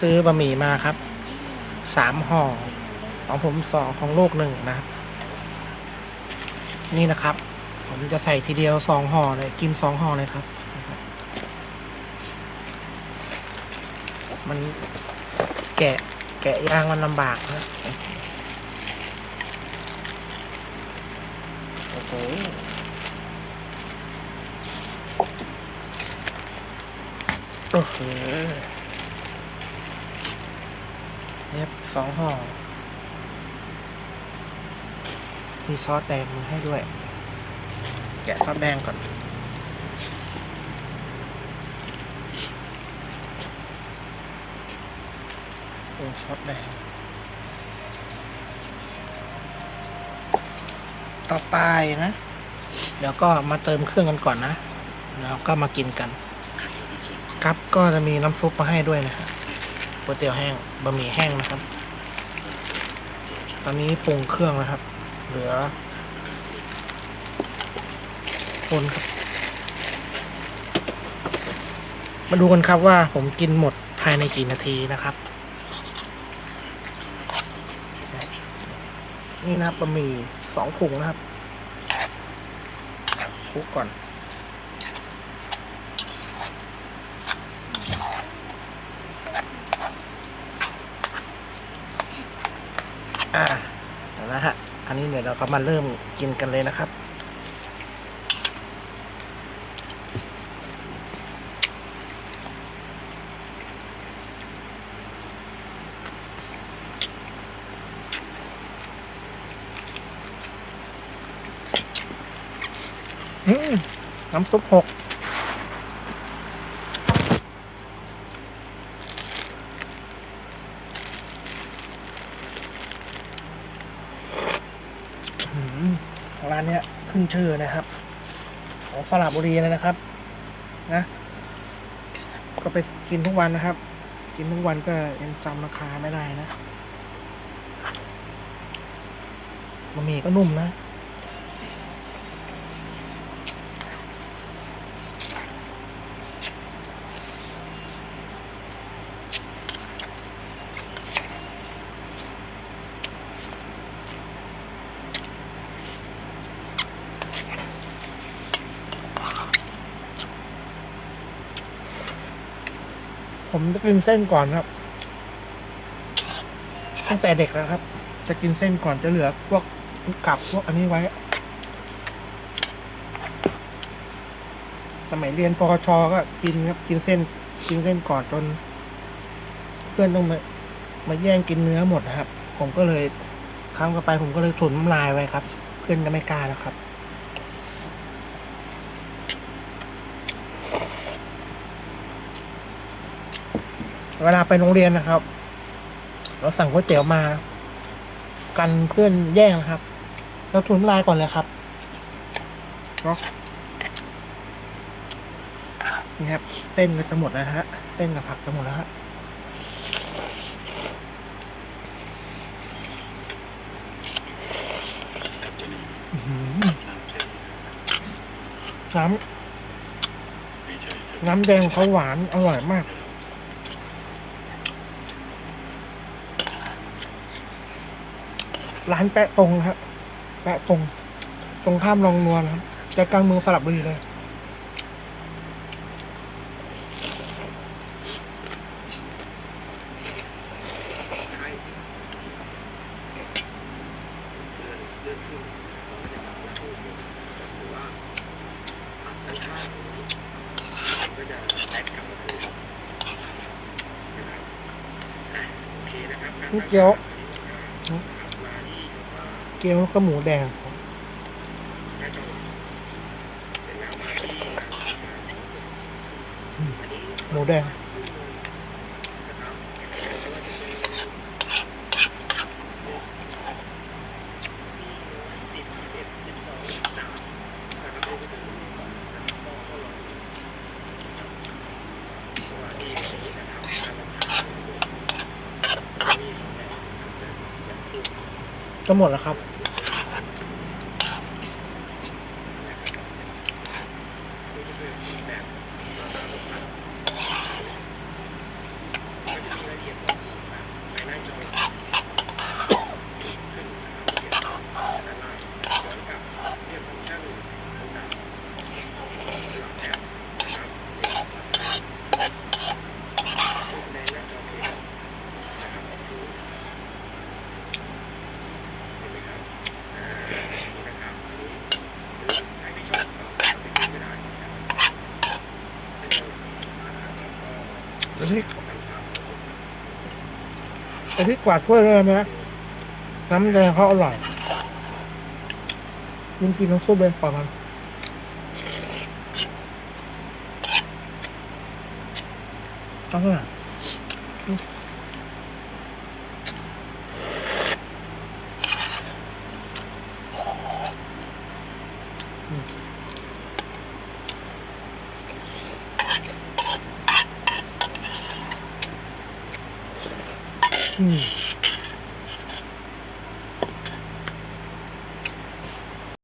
ซื้อบะหมี่มาครับสามห่อของผมสองของลูกหนึ่งนะครับ นี่นะครับ ผมจะใส่ทีเดียวสองห่อเลยกินสองห่อเลยครับ มันแกะแกะยางมันลำบากนะโอ้โหโอ้โห เนี่ยสองห่อ มีซอสแดงมาให้ด้วย แกะซอสแดงก่อน โอ้ซอสแดง ต่อไปนะ เดี๋ยวก็มาเติมเครื่องกันก่อนนะ แล้วก็มากินกัน ครับก็จะมีน้ำซุปมาให้ด้วยนะครับ ก๋วยเตี๋ยวแห้งบะหมี่แห้งนะครับ ตอนนี้ปรุงเครื่องนะครับ เหลือคนครับ มาดูกันครับว่าผมกินหมดภายในกี่นาทีนะครับ นี่นะครับบะหมี่สองถุงนะครับคลุกก่อน อ่าเอาละฮะ อันนี้เดี๋ยวเราก็มาเริ่มกินกันเลยนะครับ น้ำซุปหก อืม ร้านเนี้ยขึ้นชื่อนะครับ ของสระบุรีเลยนะครับ นะ ก็ไปกินทุกวันนะครับ กินทุกวันก็ยังจำราคาไม่ได้นะบะหมี่ก็นุ่มนะ ผมจะกินเส้นก่อนครับ ตั้งแต่เด็กแล้วครับ จะกินเส้นก่อนจะเหลือ พวกกับพวกอันนี้ไว้ สมัยเรียนปชก็กินครับ กินเส้น กินเส้นก่อนจน เพื่อนต้องมามาแย่งกินเนื้อหมดครับ ผมก็เลยครั้งต่อไปผมก็เลยถุนน้ำลายไว้ครับ เพื่อนก็ไม่กล้าแล้วครับ เวลาไปโรงเรียนนะครับ เราสั่งก๋วยเตี๋ยวมา กันเพื่อนแย่งนะครับ เราทุนลายก่อนเลยครับเนาะนี่ครับ เส้นก็จะหมดแล้วฮะ เส้นกับผักจะหมดแล้วฮะน้ำน้ำแดงเขาหวานอร่อยมาก ร้านแปะตรงนะครับแปะตรง ตรงข้ามรองนวลครับใจกลางเมืองสระบุรีเลย นี่เกี๊ยว เกี๊ยวแล้วก็หมูแดงหมูแดงก็หมดแล้วครับ อันนี้อันนี้กวาดถ้วยเลยนะน้ำแดงเขาอร่อยกินกินน้ำซุปเลยปล่ามันตั้งแต่ อืม